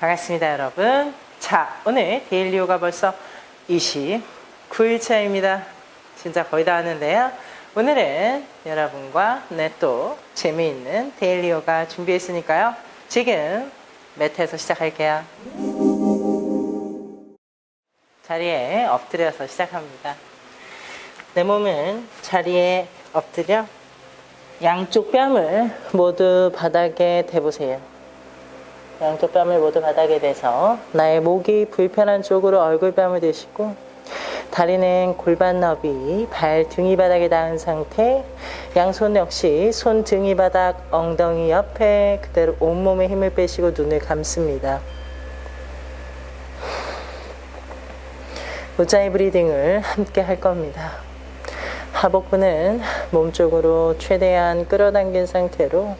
반갑습니다, 여러분. 자, 오늘 데일리 요가 벌써 29일차입니다. 진짜 거의 다 하는데요. 오늘은 여러분과 네, 또 재미있는 데일리 요가 준비했으니까요. 지금 매트에서 시작할게요. 자리에 엎드려서 시작합니다. 내 몸은 자리에 엎드려 양쪽 뺨을 모두 바닥에 대보세요. 양쪽 뺨을 모두 바닥에 대서 나의 목이 불편한 쪽으로 얼굴뺨을 대시고 다리는 골반 너비, 발 등이 바닥에 닿은 상태 양손 역시 손 등이 바닥, 엉덩이 옆에 그대로 온몸에 힘을 빼시고 눈을 감습니다. 우자이 브리딩을 함께 할 겁니다. 하복부는 몸쪽으로 최대한 끌어당긴 상태로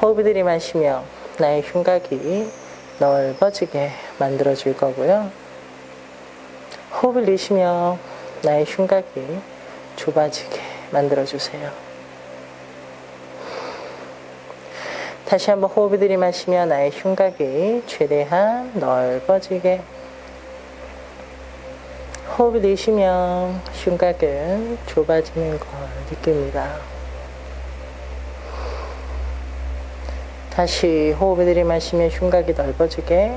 호흡을 들이마시며 나의 흉곽이 넓어지게 만들어 줄 거고요. 호흡을 내쉬며 나의 흉곽이 좁아지게 만들어 주세요. 다시 한번 호흡을 들이마시며 나의 흉곽이 최대한 넓어지게 호흡을 내쉬며 흉곽은 좁아지는 걸 느낍니다. 다시 호흡을 들이마시며 흉곽이 넓어지게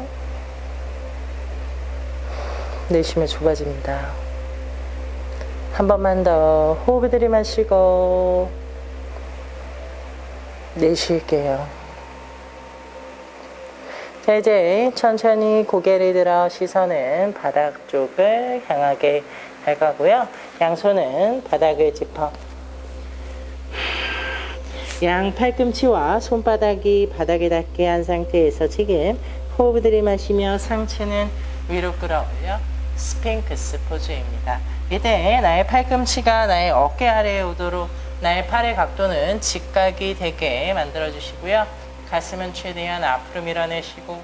내쉬며 좁아집니다. 한 번만 더 호흡을 들이마시고 내쉴게요. 자, 이제 천천히 고개를 들어 시선은 바닥 쪽을 향하게 할 거고요. 양손은 바닥을 짚어 양 팔꿈치와 손바닥이 바닥에 닿게 한 상태에서 지금 호흡을 들이마시며 상체는 위로 끌어올려 스핑크스 포즈입니다. 이때 나의 팔꿈치가 나의 어깨 아래에 오도록 나의 팔의 각도는 직각이 되게 만들어 주시고요. 가슴은 최대한 앞으로 밀어내시고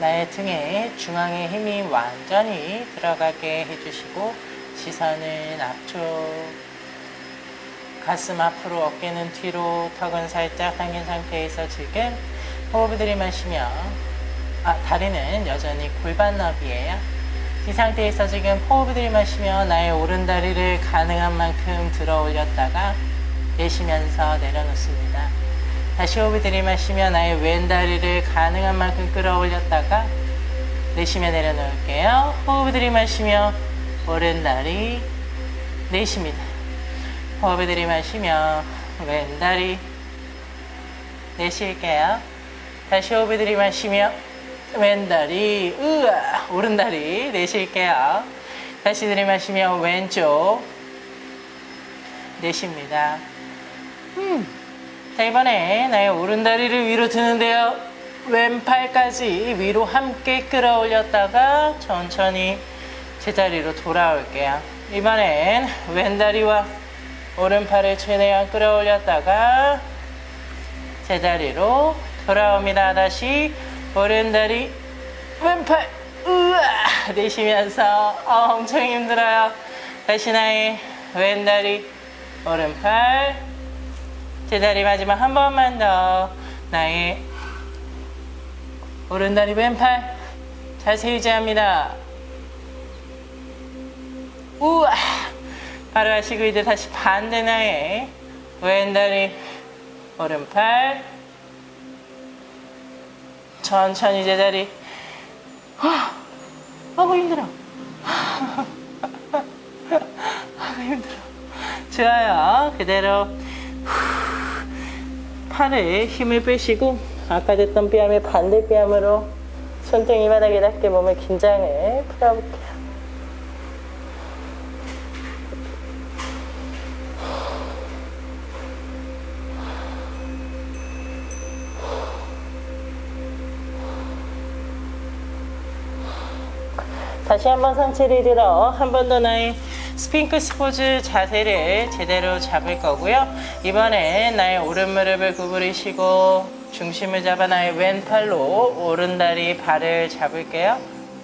나의 등에 중앙의 힘이 완전히 들어가게 해주시고 시선은 앞쪽 가슴 앞으로 어깨는 뒤로 턱은 살짝 당긴 상태에서 지금 호흡을 들이마시며 아, 다리는 여전히 골반 너비예요. 이 상태에서 지금 호흡을 들이마시며 나의 오른 다리를 가능한 만큼 들어 올렸다가 내쉬면서 내려놓습니다. 다시 호흡을 들이마시며 나의 왼 다리를 가능한 만큼 끌어올렸다가 내쉬며 내려놓을게요. 호흡을 들이마시며 오른 다리 내쉽니다. 호흡을 들이마시며 왼 다리 내쉴게요. 다시 호흡을 들이마시며 왼 다리 으아 오른 다리 내쉴게요. 다시 들이마시며 왼쪽 내쉽니다. 음. 자 이번에 나의 오른 다리를 위로 드는데요. 왼팔까지 위로 함께 끌어올렸다가 천천히 제자리로 돌아올게요. 이번엔 왼다리와 오른팔을 최대한 끌어올렸다가 제자리로 돌아옵니다. 다시 오른다리 왼팔 우와 내쉬면서 엄청 힘들어요. 다시 나의 왼다리 오른팔 제자리 마지막 한 번만 더 나의 오른다리 왼팔 자세 유지합니다. 우와 바로 하시고 이제 다시 반대 나의 왼다리 오른팔. 천천히 제자리. 아고 힘들어. 아고 힘들어. 좋아요. 그대로. 팔에 힘을 빼시고 아까 됐던 뺨의 반대 뺨으로 손등 이 바닥에 닿게 몸의 긴장을 풀어볼게요 다시 한번 상체를 들어 한 번 더 나의 스핑크스 포즈 자세를 제대로 잡을 거고요. 이번엔 나의 오른 무릎을 구부리시고 중심을 잡아 나의 왼팔로 오른다리 발을 잡을게요.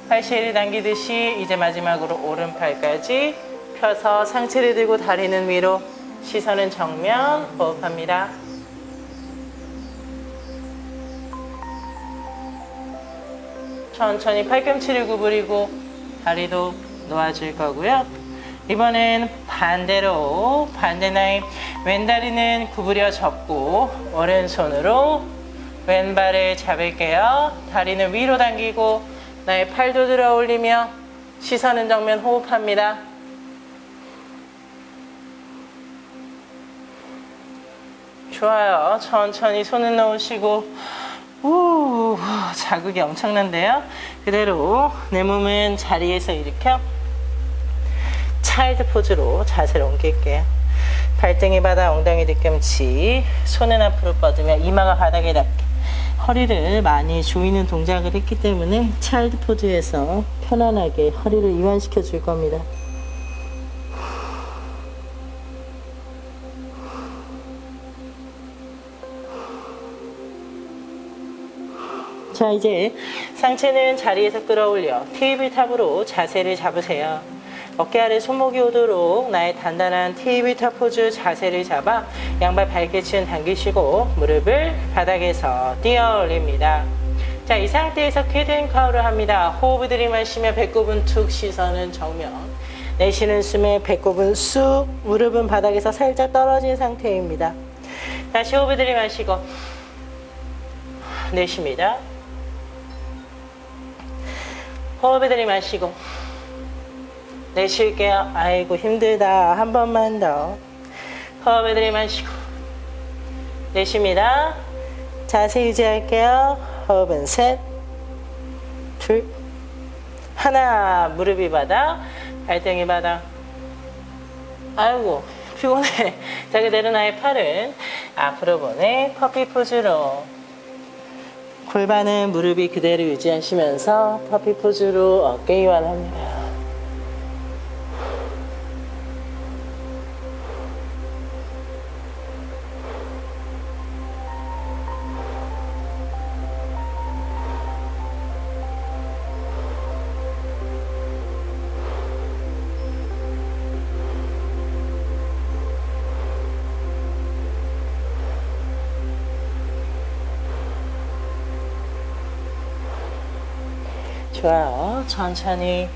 팔씨를 당기듯이 이제 마지막으로 오른팔까지 펴서 상체를 들고 다리는 위로 시선은 정면 호흡합니다. 천천히 팔꿈치를 구부리고 다리도 놓아줄 거고요. 이번엔 반대로 반대 나인 왼다리는 구부려 접고 오른손으로 왼발을 잡을게요. 다리는 위로 당기고 나의 팔도 들어 올리며 시선은 정면 호흡합니다. 좋아요. 천천히 손을 넣으시고 우 자극이 엄청난데요. 그대로 내 몸은 자리에서 일으켜 차일드 포즈로 자세를 옮길게요. 발등이 바닥, 엉덩이 뒤꿈치, 손은 앞으로 뻗으며 이마가 바닥에 닿게 허리를 많이 조이는 동작을 했기 때문에 차일드 포즈에서 편안하게 허리를 이완시켜 줄 겁니다. 자 이제 상체는 자리에서 끌어올려 테이블탑으로 자세를 잡으세요. 어깨 아래 손목이 오도록 나의 단단한 테이블탑 포즈 자세를 잡아 양발 발끝은 당기시고 무릎을 바닥에서 뛰어 올립니다. 자, 이 상태에서 캐든 카우를 합니다. 호흡을 들이마시며 배꼽은 툭 시선은 정면. 내쉬는 숨에 배꼽은 쑥, 무릎은 바닥에서 살짝 떨어진 상태입니다. 다시 호흡을 들이마시고 내쉽니다. 호흡을 들이마시고 내쉴게요. 아이고 힘들다. 한 번만 더. 호흡을 들이마시고 내쉽니다. 자세 유지할게요. 호흡은 셋, 둘, 하나. 무릎이 바닥, 발등이 바닥. 아이고 피곤해. 자 그대로 나의 팔은 앞으로 보내 커피 포즈로 골반은 무릎이 그대로 유지하시면서 퍼피 포즈로 어깨 이완합니다. 좋아요. 천천히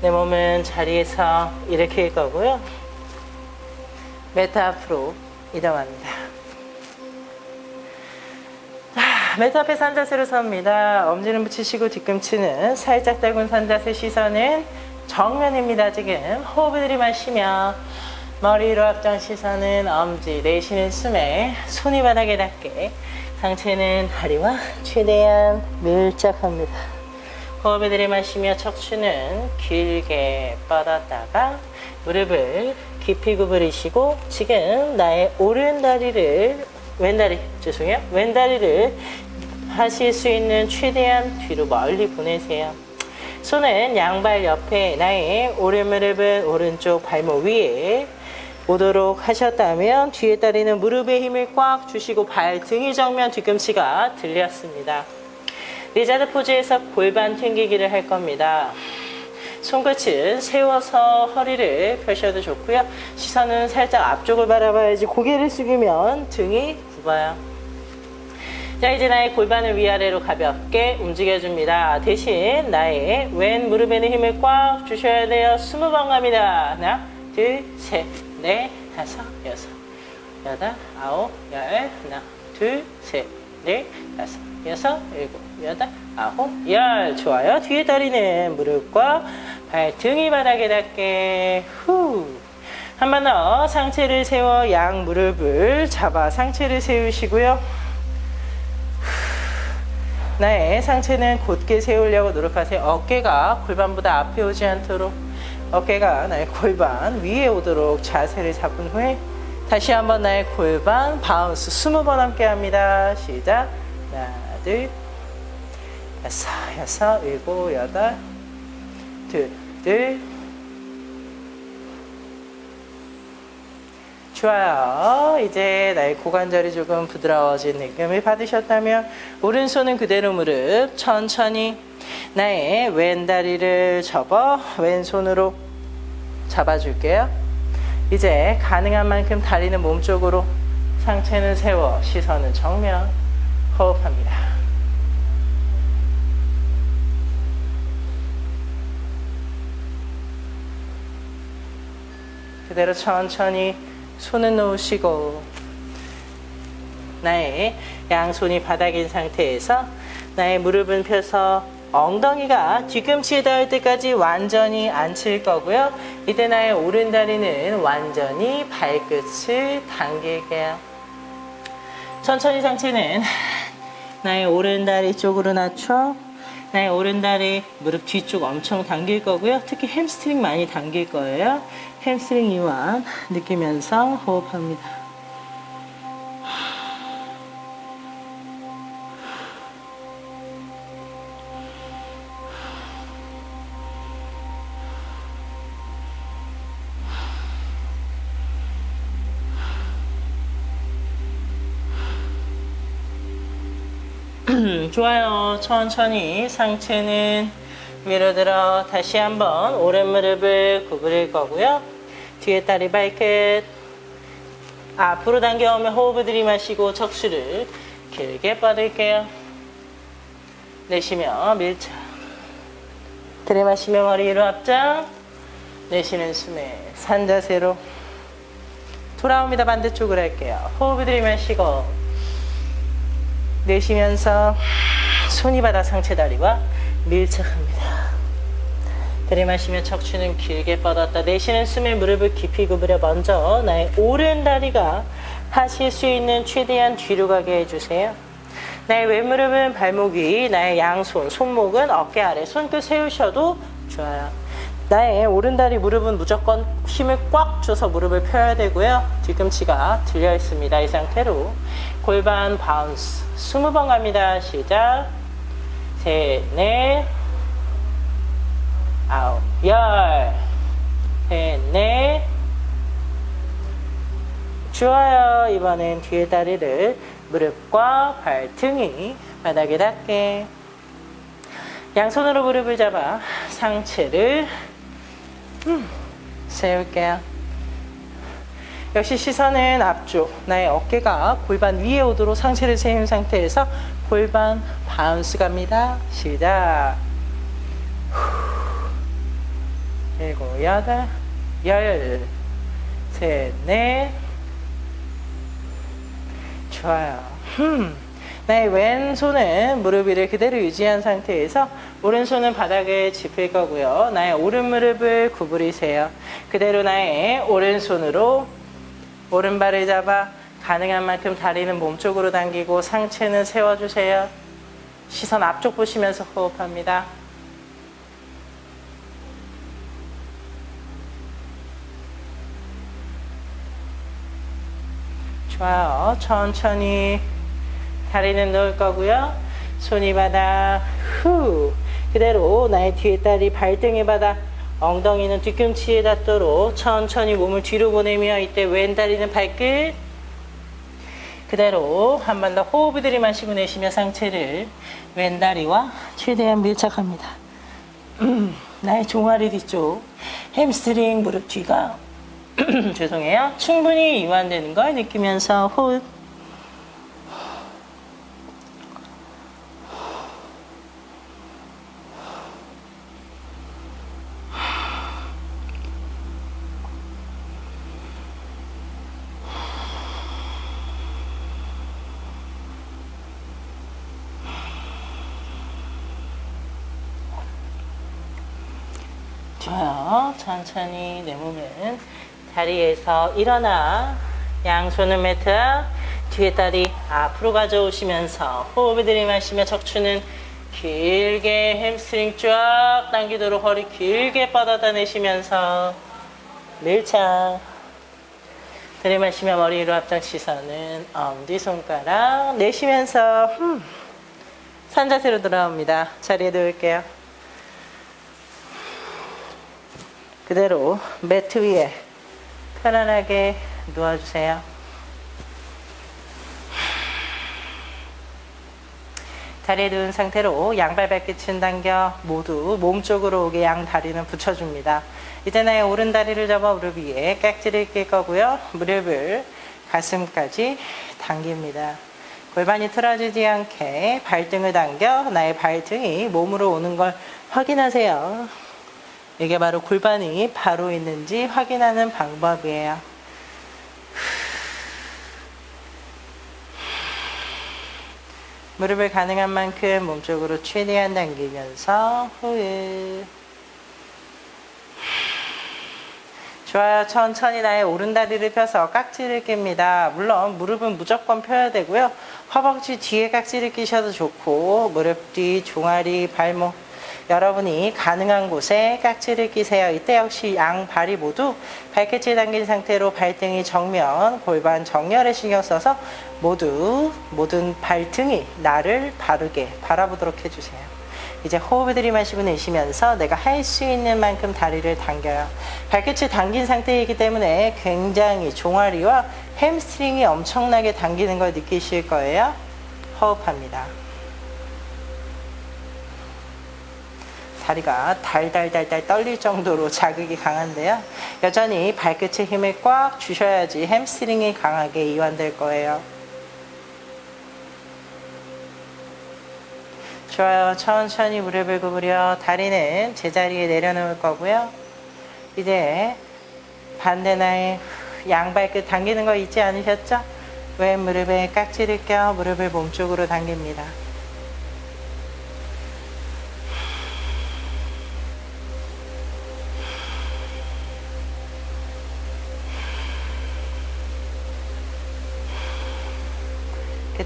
내 몸은 자리에서 일으킬 거고요. 메타 앞으로 이동합니다. 자, 메타 앞에 산자세로 섭니다. 엄지는 붙이시고 뒤꿈치는 살짝 달군 산자세 시선은 정면입니다. 지금 호흡을 들이마시며 머리로 앞정 시선은 엄지 내쉬는 숨에 손이 바닥에 닿게 상체는 다리와 최대한 밀착합니다. 호흡을 들이마시며 척추는 길게 뻗었다가 무릎을 깊이 구부리시고 지금 나의 오른 다리를 왼다리 죄송해요 왼다리를 하실 수 있는 최대한 뒤로 멀리 보내세요. 손은 양발 옆에 나의 오른 무릎은 오른쪽 발목 위에 오도록 하셨다면 뒤에 다리는 무릎에 힘을 꽉 주시고 발 등이 정면 뒤꿈치가 들렸습니다. 리자드 포즈에서 골반 튕기기를 할 겁니다. 손끝은 세워서 허리를 펴셔도 좋고요. 시선은 살짝 앞쪽을 바라봐야지 고개를 숙이면 등이 굽어요. 자 이제 나의 골반을 위아래로 가볍게 움직여줍니다. 대신 나의 왼 무릎에는 힘을 꽉 주셔야 돼요. 20번 갑니다. 하나, 둘, 셋, 넷, 다섯, 여섯, 여덟, 아홉, 열, 하나, 둘, 셋, 넷, 다섯, 여섯, 일곱, 여덟, 아홉, 열. 좋아요. 뒤에 다리는 무릎과 발등이 바닥에 닿게 후. 한 번 더 상체를 세워 양 무릎을 잡아 상체를 세우시고요. 나의 상체는 곧게 세우려고 노력하세요. 어깨가 골반보다 앞에 오지 않도록 어깨가 나의 골반 위에 오도록 자세를 잡은 후에 다시 한번 나의 골반 바운스 20번 함께 합니다. 시작. 하나, 둘, 여섯, 여섯, 일곱, 여덟, 둘, 둘. 좋아요. 이제 나의 고관절이 조금 부드러워진 느낌을 받으셨다면 오른손은 그대로 무릎 천천히 나의 왼다리를 접어 왼손으로 잡아줄게요. 이제 가능한 만큼 다리는 몸쪽으로 상체는 세워 시선은 정면 호흡합니다. 그대로 천천히 손을 놓으시고 나의 양손이 바닥인 상태에서 나의 무릎은 펴서 엉덩이가 뒤꿈치에 닿을 때까지 완전히 앉힐 거고요. 이때 나의 오른 다리는 완전히 발끝을 당길게요. 천천히 상체는 나의 오른다리 쪽으로 낮춰 나의 오른다리 무릎 뒤쪽 엄청 당길 거고요. 특히 햄스트링 많이 당길 거예요. 햄스트링 이완 느끼면서 호흡합니다. 좋아요. 천천히 상체는 위로 들어 다시 한번 오른 무릎을 구부릴 거고요. 뒤에 다리 발끝 앞으로 당겨오면 호흡을 들이마시고 척추를 길게 뻗을게요. 내쉬며 밀착. 들이마시며 머리 위로 앞장. 내쉬는 숨에 산자세로 돌아옵니다. 반대쪽으로 할게요. 호흡을 들이마시고 내쉬면서 손이 바닥 상체 다리와 밀착합니다. 들이마시며 척추는 길게 뻗었다. 내쉬는 숨에 무릎을 깊이 구부려 먼저 나의 오른 다리가 하실 수 있는 최대한 뒤로 가게 해주세요. 나의 왼무릎은 발목 위, 나의 양손, 손목은 어깨 아래, 손끝 세우셔도 좋아요. 나의 오른다리 무릎은 무조건 힘을 꽉 줘서 무릎을 펴야 되고요. 뒤꿈치가 들려 있습니다. 이 상태로 골반 바운스 20번 갑니다. 시작. 셋, 넷, 아홉, 열, 셋, 넷. 좋아요. 이번엔 뒤에 다리를 무릎과 발등이 바닥에 닿게 양손으로 무릎을 잡아 상체를 음, 세울게요. 역시 시선은 앞쪽, 나의 어깨가 골반 위에 오도록 상체를 세운 상태에서 골반 바운스 갑니다. 시작. 후. 일곱, 여덟, 열, 셋, 넷. 좋아요. 흠. 나의 왼손은 무릎 위를 그대로 유지한 상태에서 오른손은 바닥에 짚을 거고요. 나의 오른 무릎을 구부리세요. 그대로 나의 오른손으로 오른발을 잡아 가능한 만큼 다리는 몸쪽으로 당기고 상체는 세워주세요. 시선 앞쪽 보시면서 호흡합니다. 좋아요. 천천히 다리는 놓을 거고요. 손이 바닥 후 그대로 나의 뒤에 다리 발등에 바닥 엉덩이는 뒤꿈치에 닿도록 천천히 몸을 뒤로 보내며 이때 왼 다리는 발끝 그대로 한 번 더 호흡을 들이마시고 내쉬며 상체를 왼 다리와 최대한 밀착합니다. 음, 나의 종아리 뒤쪽 햄스트링 무릎 뒤가 죄송해요. 충분히 이완되는 걸 느끼면서 호흡 좋아요. 천천히 내 몸은 자리에서 일어나 양손은 매트 뒤에 다리 앞으로 가져오시면서 호흡을 들이마시며 척추는 길게 햄스트링 쫙 당기도록 허리 길게 뻗어다 내쉬면서 밀착 들이마시며 머리 위로 앞장 시선은 엄지손가락 내쉬면서 음, 산자세로 돌아옵니다. 자리에 놓을게요. 그대로 매트 위에 편안하게 누워주세요. 다리에 누운 상태로 양발 발끝은 당겨 모두 몸 쪽으로 오게 양 다리는 붙여줍니다. 이제 나의 오른 다리를 잡아 무릎 위에 깍지를 낄 거고요. 무릎을 가슴까지 당깁니다. 골반이 틀어지지 않게 발등을 당겨 나의 발등이 몸으로 오는 걸 확인하세요. 이게 바로 골반이 바로 있는지 확인하는 방법이에요. 무릎을 가능한 만큼 몸쪽으로 최대한 당기면서 호흡. 좋아요. 천천히 나의 오른다리를 펴서 깍지를 낍니다. 물론 무릎은 무조건 펴야 되고요. 허벅지 뒤에 깍지를 끼셔도 좋고 무릎 뒤, 종아리, 발목 여러분이 가능한 곳에 깍지를 끼세요. 이때 역시 양 발이 모두 발끝을 당긴 상태로 발등이 정면, 골반 정렬에 신경 써서 모두 모든 발등이 나를 바르게 바라보도록 해주세요. 이제 호흡을 들이마시고 내쉬면서 내가 할 수 있는 만큼 다리를 당겨요. 발끝을 당긴 상태이기 때문에 굉장히 종아리와 햄스트링이 엄청나게 당기는 걸 느끼실 거예요. 호흡합니다. 다리가 달달달달 떨릴 정도로 자극이 강한데요. 여전히 발끝에 힘을 꽉 주셔야지 햄스트링이 강하게 이완될 거예요. 좋아요. 천천히 무릎을 구부려 다리는 제자리에 내려놓을 거고요. 이제 반대 나의 양발끝 당기는 거 잊지 않으셨죠? 왼 무릎에 깍지를 껴 무릎을 몸쪽으로 당깁니다.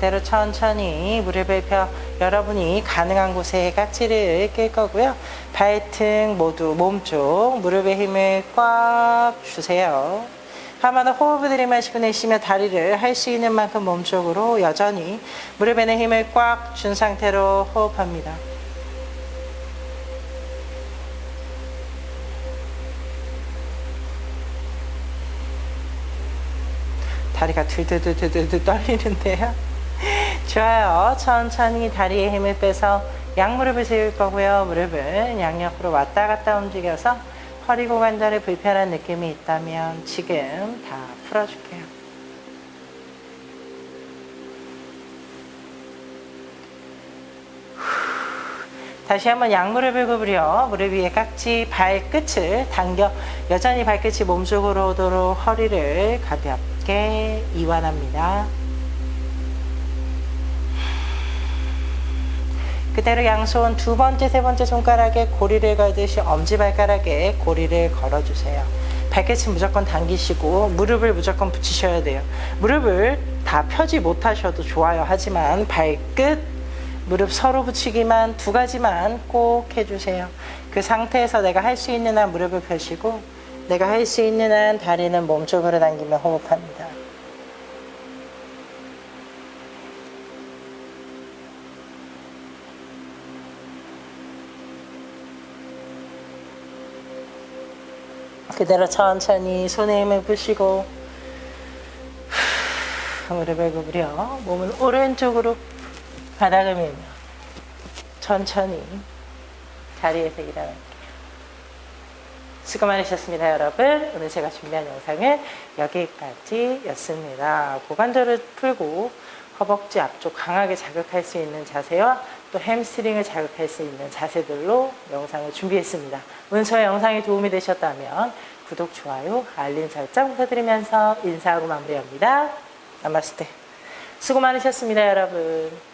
그대로 천천히 무릎을 펴 여러분이 가능한 곳에 깍지를 낄 거고요. 발등 모두 몸쪽 무릎에 힘을 꽉 주세요. 더 호흡을 들이마시고 내쉬며 다리를 할 수 있는 만큼 몸쪽으로 여전히 무릎에는 힘을 꽉 준 상태로 호흡합니다. 다리가 들들들들들 떨리는데요. 좋아요. 천천히 다리에 힘을 빼서 양무릎을 세울 거고요. 무릎은 양옆으로 왔다 갔다 움직여서 허리 고관절에 불편한 느낌이 있다면 지금 다 풀어줄게요. 다시 한번 양무릎을 구부려 무릎 위에 깍지 발끝을 당겨 여전히 발끝이 몸쪽으로 오도록 허리를 가볍게 이완합니다. 그대로 양손 두 번째, 세 번째 손가락에 고리를 걸듯이 엄지발가락에 고리를 걸어주세요. 발끝은 무조건 당기시고 무릎을 무조건 붙이셔야 돼요. 무릎을 다 펴지 못하셔도 좋아요. 하지만 발끝, 무릎 서로 붙이기만 두 가지만 꼭 해주세요. 그 상태에서 내가 할 수 있는 한 무릎을 펴시고 내가 할 수 있는 한 다리는 몸쪽으로 당기며 호흡합니다. 그대로 천천히 손에 힘을 푸시고 무릎을 구부려 몸은 오른쪽으로 바닥을 밀며 천천히 자리에서 일어날게요. 수고 많으셨습니다, 여러분. 오늘 제가 준비한 영상은 여기까지였습니다. 고관절을 풀고 허벅지 앞쪽 강하게 자극할 수 있는 자세와 또 햄스트링을 자극할 수 있는 자세들로 영상을 준비했습니다. 오늘 저의 영상이 도움이 되셨다면 구독, 좋아요, 알림 설정 부탁드리면서 인사하고 마무리합니다. 나마스테. 수고 많으셨습니다, 여러분.